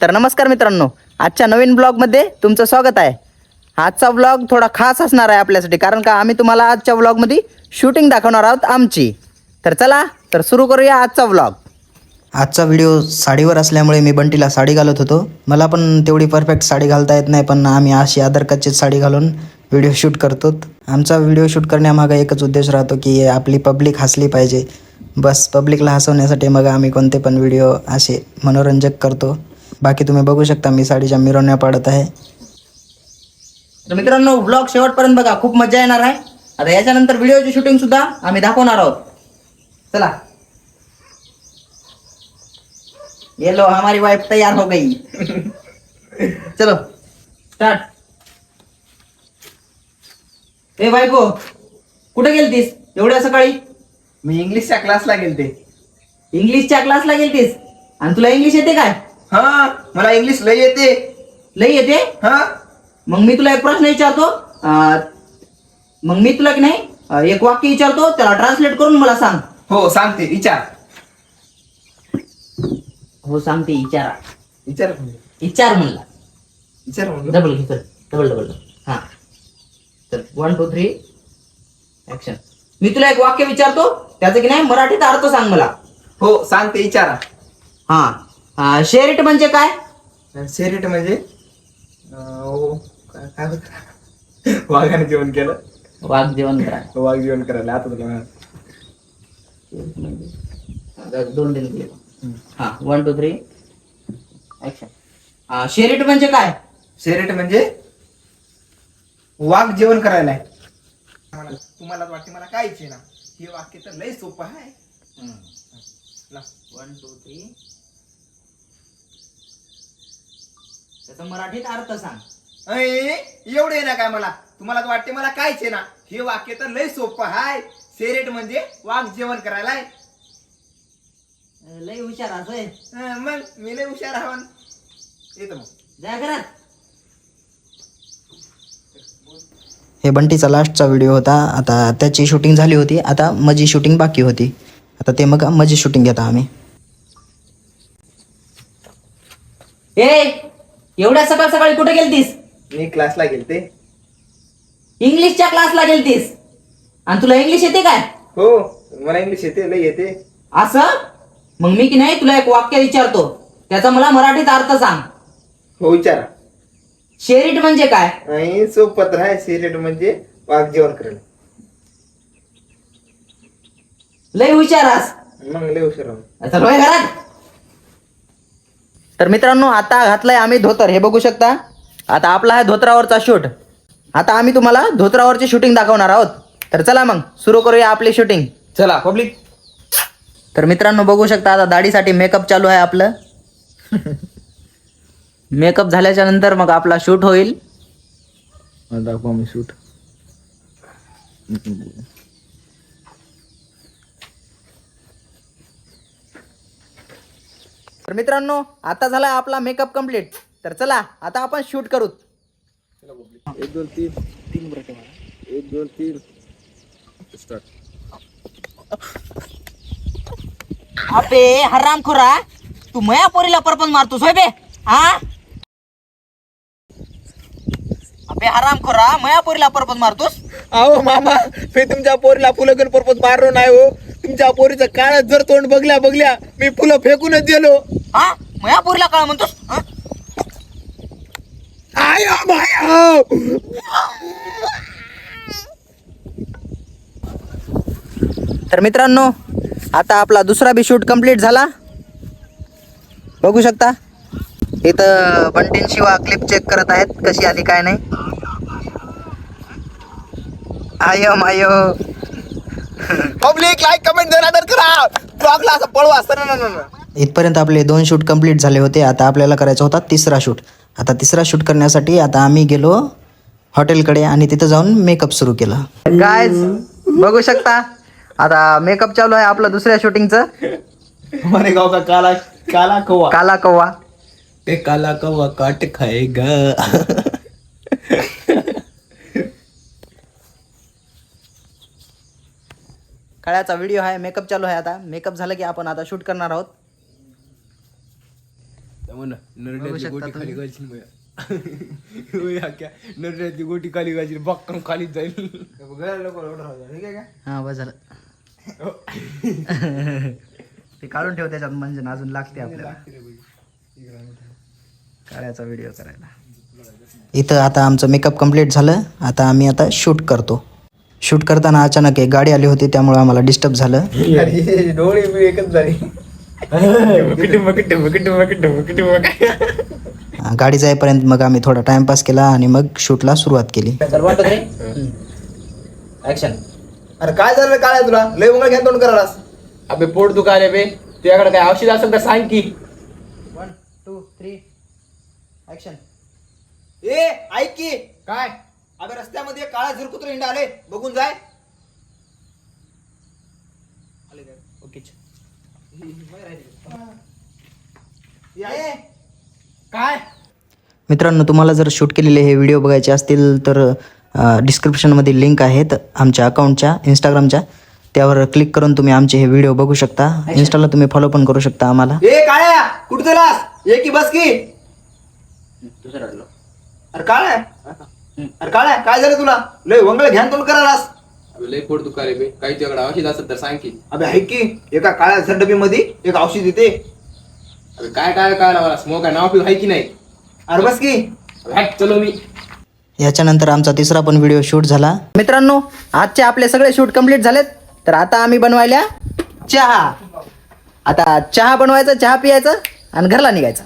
तर नमस्कार मित्रांनो आजच्या नवीन ब्लॉगमध्ये तुमचं स्वागत आहे. आजचा ब्लॉग थोडा खास असणार आहे आपल्यासाठी कारण का आम्ही तुम्हाला आजच्या ब्लॉगमध्ये शूटिंग दाखवणार आहोत आमची. तर चला तर सुरू करूया आजचा ब्लॉग. आजचा व्हिडिओ साडीवर असल्यामुळे मी बंटीला साडी घालत होतो. मला पण तेवढी परफेक्ट साडी घालता येत नाही पण आम्ही अशी आधार साडी घालून व्हिडिओ शूट करतो. आमचा व्हिडिओ शूट करण्यामागे एकच उद्देश राहतो की आपली पब्लिक हसली पाहिजे. बस पब्लिकला हसवण्यासाठी मग आम्ही कोणते पण व्हिडिओ असे मनोरंजक करतो. बाकी तुम्ही बघू शकता मी साडीच्या मिरवण्या पाडत आहे. तर मित्रांनो ब्लॉग शेवटपर्यंत बघा खूप मजा येणार आहे. आता याच्यानंतर व्हिडिओची शूटिंग सुद्धा आम्ही दाखवणार आहोत. चला. ये लो हमारी वाइफ तैयार हो गई. चलो स्टार्ट ए बायको कुठे गेलतीस? एवढ्या सकाळी? मी इंग्लिशच्या क्लासला गेलते. इंग्लिशच्या क्लासला गेलतीस? आणि तुला इंग्लिश येते काय? हा मला इंग्लिश लय येते. लई येते? हा. मग मी तुला एक प्रश्न विचारतो. अं, मग मी तुला की नाही अं, एक वाक्य विचारतो त्याला ट्रान्सलेट करून मला सांग. हो सांगते विचार. हो सांगते विचारा. विचार विचार म्हणला. विचार म्हणलं. डबल डबल डबल हा. तर वन टू थ्री ऍक्शन मी तुला एक वाक्य विचारतो त्याचं की नाही मराठीत अर्थ सांग मला. हो सांगते विचारा. हा. शेरिट म्हणजे काय? शेरीट म्हणजे अं, हो, काय काय होत? वाघाने जेवण केलं. वाघ जेवण करा. वाघ जेवण करायला. आता तुला. दोन दिन दिले हा वन टू थ्री ऍक्शन शेरिट म्हणजे काय? शेरीट म्हणजे वाघ जेवण करायला आहे. मला- तुम्हाला वाटते मला काय ना? हे वाक्य तर लय सोपं आहे. वन टू थ्री त्याचा मराठीत अर्थ सांग. अय, एवढे ना काय मला? तुम्हाला तर वाटते मला कायच आहे ना. हे वाक्य तर लय सोपं आहे. सेरेट म्हणजे वाघ जेवण करायला आहे. लय हुशार असोय हं, मग मी लय हुशार हवन येतो मग. जा घरात. हे बंटीचा लास्टचा व्हिडिओ होता. आता त्याची शूटिंग झाली होती. आता माझी शूटिंग बाकी होती. आता ते मग माझी शूटिंग घेता आम्ही. ए एवढ्या सकाळ सकाळी कुठे गेलतीस? मी क्लासला गेलते. इंग्लिशच्या क्लासला गेलतीस. आणि तुला इंग्लिश येते काय? हो मला इंग्लिश येते लय येते. असं? मग मी की नाही तुला एक वाक्य विचारतो. त्याचा मला मराठीत अर्थ सांग. हो विचारा. शेरिट म्हणजे काय? आणि सोपत आहे सेरेट म्हणजे वाघ जेवण करायला लय हुशारास मग लय हुशार होय घरात. तर मित्रांनो आता घातलाय आम्ही धोतर. हे बघू शकता. आता आपला आहे धोत्रावरचा शूट. आता आम्ही तुम्हाला धोत्रावरची शूटिंग दाखवणार आहोत. तर चला मग सुरू करूया आपली शूटिंग चला पब्लिक तर मित्रांनो बघू शकता आता दाढीसाठी मेकअप चालू आहे आपलं. मेकअप झाल्याच्यानंतर मग आपला शूट होईल. दाखवा मी शूट तर मित्रांनो आता झाला आपला मेकअप कंप्लीट तर चला आता आपण शूट करू. एक दोन तीन. तीन बरं मला एक दोन तीन. स्टार्ट अबे हराम खुरा. तू मया पोरीला परपंच मारतोस होय बे? हा? अबे हराम खुरा मया पोरीला परपंच मारतोस? अहो मामा मी तुमच्या पोरीला फुलं घेऊन पर्पज मारलो नाही हो. तुमच्या पोरीचं काळ जर तोंड बघल्या बघल्या मी फुलं फेकूनच दिलो. हा? मया पोरीला काय म्हणतोस हा? आयो मायो तर मित्रांनो आता आपला दुसरा बी शूट कंप्लीट झाला. बघू शकता इथं बंटीन शिवा क्लिप चेक करत आहेत कशी आली काय नाही. आयो मायो. पब्लिक लाईक कमेंट जरा करा. ब्लॉगला असं पळवा असं ना ना इथपर्यंत आपले दोन शूट कंप्लीट झाले होते. आता आपल्याला करायचा होता तिसरा शूट. आता तिसरा शूट करण्यासाठी आता आम्ही गेलो हॉटेलकडे आणि तिथं जाऊन मेकअप सुरू केला. काय बघू शकता. आता मेकअप चालू आहे आपलं दुसऱ्या शूटिंगचं. हमारे गाव का काला काला कौवा. काला कव्वा ते काला कौवा काट खाएगा. काळ्याचा व्हिडिओ आहे मेकअप चालू आहे आता. मेकअप झालं की आपण आता शूट करणार आहोत. गोटी खाली घालशील नरड्यातली गोटी खाली घालशील बक्कम खालीच जाईल. हा बस झालं. ते काढून ठेव त्याच्यात म्हणजे अजून लागते आपल्याला. काढायचा व्हिडिओ करायला. इथं आता आमचं मेकअप कंप्लीट झालं. आता आम्ही आता शूट करतो. शूट करताना अचानक एक गाडी आली होती त्यामुळे आम्हाला डिस्टर्ब झालं. डोळे बी एकच झाले गाडी जाईपर्यंत मग आम्ही थोडा टाइमपास केला आणि मग शूटला सुरुवात केली. अरे काय झालं काय तुला? लय उंगळ घ्या तोंड करालास अबे पोट दुखायले बे. तुझ्याकडे काय औषध असेल तर सांग की. वन टू थ्री ऍक्शन ए ऐक की. काय? अबे रस्त्यामध्ये काळा झिरकुत्र हिंडा आले. बघून जाय. ए, काय? मित्रांनो तुम्हाला जर शूट केलेले हे व्हिडिओ बघायचे असतील तर डिस्क्रिप्शनमध्ये लिंक आहेत आमच्या अकाउंटच्या इंस्टाग्रामच्या त्यावर क्लिक करून तुम्ही आमचे हे व्हिडिओ बघू शकता. इन्स्टाला तुम्ही फॉलो पण करू शकता आम्हाला. ए काळ्या कुठं चलास ये की बस की? अरे काळ्या अरे काळ्या काय झालं तुला? लय वंगळ घ्यान तोंड करालास अबे लय पोट दुखायले बे. काही तुझ्याकडे औषध असेल तर सांग की. अबे ऐक की एका काळ्या झडबी मध्ये एक औषध येते. अबे काय काय काय मला स्मोक आहे नाव पिऊ आहे की नाही? अरे बस की. अबे हॅट चलो मी. याच्यानंतर आमचा तिसरा पण व्हिडिओ शूट झाला. मित्रांनो आजचे आपले सगळे शूट कंप्लीट झालेत. तर आता आम्ही बनवायला चहा. आता चहा बनवायचा चहा पियायचं आणि घरला निघायचं.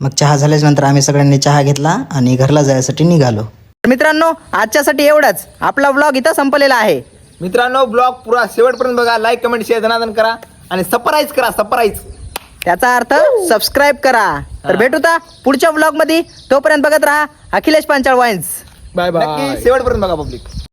मग चहा झाल्याच्यानंतर आम्ही सगळ्यांनी चहा घेतला आणि घरला जायसाठी निघालो. मित्रांनो आजच्यासाठी एवढंच. आपला व्लॉग इथं संपलेला आहे. मित्रांनो ब्लॉग पुरा शेवटपर्यंत बघा. लाईक कमेंट शेअर धनादन करा. आणि सरप्राईज करा सरप्राईज त्याचा अर्थ सबस्क्राईब करा. तर भेटूता पुढच्या व्लॉगमध्ये तोपर्यंत बघत राहा अखिलेश पांचाळ वाईन्स बाय नक्की. शेवटपर्यंत बघा पब्लिक